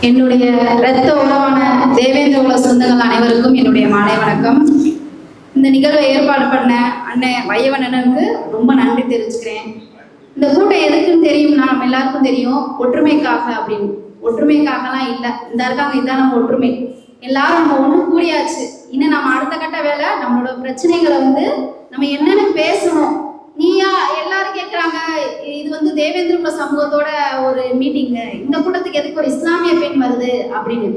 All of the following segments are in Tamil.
என்னுடைய இரத்த உறவான தேவேந்திர உலக சொந்தங்கள் அனைவருக்கும் என்னுடைய மாலை வணக்கம். இந்த நிகழ்வை ஏற்பாடு பண்ண அண்ணன் வையவண்ணனுக்கு ரொம்ப நன்றி தெரிஞ்சுக்கிறேன் இந்த கூட்டம் எதுக்குன்னு தெரியும்னா நம்ம எல்லாருக்கும் தெரியும் ஒற்றுமைக்காக அப்படின்னு. ஒற்றுமைக்காகலாம் இல்லை. இந்த இருக்காங்க இதுதான் நம்ம ஒற்றுமை. எல்லாரும் நம்ம ஒன்று கூடியாச்சு. இன்னும் நம்ம அடுத்த கட்ட வேலை நம்மளோட பிரச்சனைகளை வந்து நம்ம என்னென்ன பேசணும். நீயா இது சமூகத்தோட ஒரு மீட்டிங்கு இந்த கூட்டத்துக்கு எதுக்கு ஒரு இஸ்லாமிய பெண் வருது அப்படின்னு.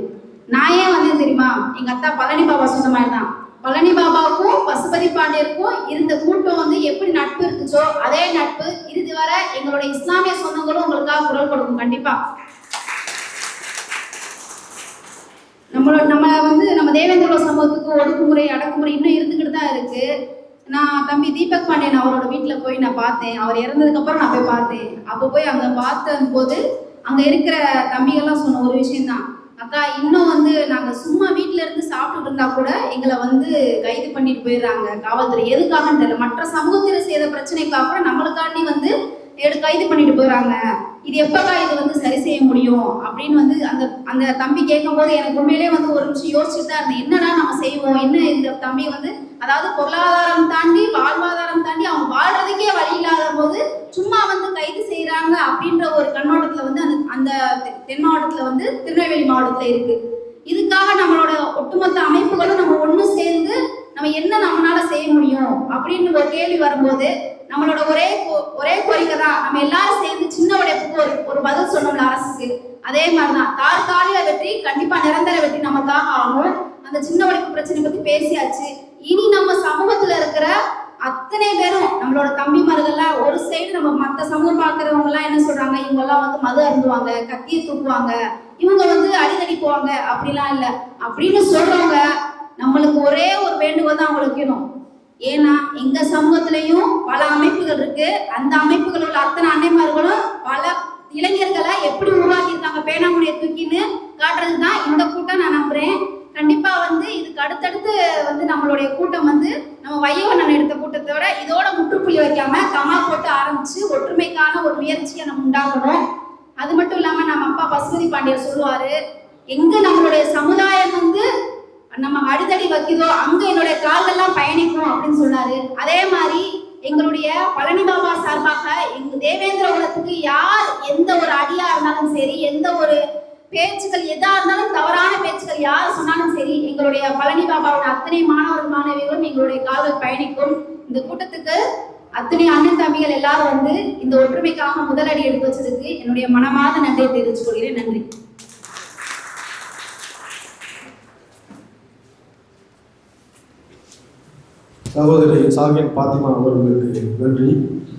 நான் ஏன் வந்தேன் தெரியுமா? எங்க அத்தா பழனி பாபா சொன்ன மாதிரி தான். பழனி பாபாவுக்கும் பசுபதி பாண்டியருக்கும் இருந்த கூட்டம் வந்து எப்படி நட்பு இருக்குச்சோ அதே நட்பு இறுதி வர எங்களோட இஸ்லாமிய சொந்தங்களும் உங்களுக்காக குரல் கொடுக்கும் கண்டிப்பா. நம்மளோட நம்ம வந்து நம்ம தேவேந்திர சமூகத்துக்கு ஒடுக்குமுறை அடக்குமுறை இன்னும் இருந்துக்கிட்டு தான் இருக்கு. நான் தம்பி தீபக் பாண்டியன் அவரோட வீட்டில் போய் நான் பார்த்தேன். அவர் இறந்ததுக்கு அப்புறம் நான் போய் பார்த்தேன். அப்போ போய் அங்கே பார்த்த போது அங்கே இருக்கிற தம்பிகள்லாம் சொன்ன ஒரு விஷயம்தான். அக்கா இன்னும் வந்து நாங்கள் சும்மா வீட்டில இருந்து சாப்பிட்டுட்டு இருந்தா கூட எங்களை வந்து கைது பண்ணிட்டு போயிடுறாங்க. காவல்துறை எதுக்காகன்னு தெரியல. மற்ற சமூகத்தில் செய்த பிரச்சனைக்காக கூட நம்மளுக்காண்டி வந்து எடு கைது பண்ணிட்டு போயிடுறாங்க. இது எப்பக்கா இது வந்து சரி முடியும் அப்படின்னு வந்து அந்த அந்த தம்பி கேட்கும்போது எனக்கு உண்மையிலே வந்து ஒரு நிமிஷம் யோசிச்சுட்டு தான் இருந்தேன். என்னடா நம்ம செய்வோம்? என்ன இந்த தம்பி வந்து அதாவது பொருளாதாரம் தாண்டி வாழ்வாதாரம் தாண்டி அவங்க வாழ்றதுக்கே வழி இல்லாத போது சும்மா வந்து கைது செய்யறாங்க அப்படின்ற ஒரு கண்ணோட்டத்துல வந்து அந்த அந்த தென் மாவட்டத்துல வந்து திருநெல்வேலி மாவட்டத்துல இருக்கு. இதுக்காக நம்மளோட ஒட்டுமொத்த அமைப்புகளும் நம்ம ஒன்று சேர்ந்து நம்ம என்ன நம்மளால செய்ய முடியும் அப்படின்னு ஒரு கேள்வி வரும்போது நம்மளோட ஒரே கோ- ஒரே கோரிக்கை தான் நம்ம எல்லாரும் சேர்ந்து சின்ன உடைப்புக்கு ஒரு ஒரு பதில் சொன்னோம்ல அரசுக்கு. அதே மாதிரிதான். தற்காலிக வெற்றி கண்டிப்பா நிரந்தர வெற்றி நமக்காக ஆகும் அந்த சின்ன உடைப்பு பிரச்சனை பத்தி பேசியாச்சு. இனி நம்ம சமூகத்துல இருக்கிற அத்தனை பேரும் நம்மளோட தம்பிமார்கள்லாம் ஒரு சைடு நம்ம மற்ற சமூகம் பார்க்கறவங்க எல்லாம் என்ன சொல்றாங்க? இவங்க எல்லாம் வந்து மது அருந்துவாங்க கத்தியை தூக்குவாங்க இவங்க வந்து அடிதடி போவாங்க. அப்படிலாம் இல்ல. அப்படின்னு சொல்றவங்க நம்மளுக்கு ஒரே ஒரு வேண்டுகோள் தான் அவங்களுக்கு வைக்கணும் ஏன்னா எங்க சமூகத்திலையும் பல இருக்கு. அந்த அமைப்புகள் உள்ள அத்தனை அன்னைமார்களும் பல இளைஞர்களை எப்படி உருவாக்கியிருக்காங்க? பேனாமுனையை தூக்கின்னு காட்டுறது தான் இந்த கூட்டம் நான் நம்புறேன். கண்டிப்பா வந்து இதுக்கு அடுத்தடுத்து வந்து நம்மளுடைய கூட்டம் வந்து நம்ம வையவண்ணன் எடுத்த கூட்டத்தோட இதோட முற்றுப்புள்ளி வைக்காம கமா போட்டு ஆரம்பிச்சு ஒற்றுமைக்கான ஒரு முயற்சியை நம்ம உண்டாக்கணும். அது மட்டும் இல்லாம நம்ம அப்பா பசுபதி பாண்டியர் சொல்லுவாரு எங்க நம்மளுடைய சமுதாயம் வந்து நம்ம அடிதடி வைக்குதோ அங்க என்னுடைய கால்கள்லாம் பயணிக்கும் அப்படின்னு சொன்னாரு. அதே மாதிரி எங்களுடைய பழனி பாபா சார்பாக எங்க தேவேந்திர குலத்துக்கு யார் எந்த ஒரு அடியா இருந்தாலும் சரி எந்த ஒரு பேச்சுக்கள் எதா இருந்தாலும் தவறான பேச்சுக்கள் யார் சொன்னாலும் சரி எங்களுடைய பழனி பாபாவோட அத்தனை மாணவர் மாணவிகளும் எங்களுடைய காதல் பயணிக்கும். இந்த கூட்டத்துக்கு அத்தனை அண்ணன் தம்பிகள் எல்லாரும் வந்து இந்த ஒற்றுமைக்காக முதலடி எடுத்து வச்சதுக்கு என்னுடைய மனமார்ந்த நன்றியை தெரிவித்துக் கொள்கிறேன். நன்றி. சகோதரி சாகின் பாத்திமா அவர்களுக்கு நன்றி.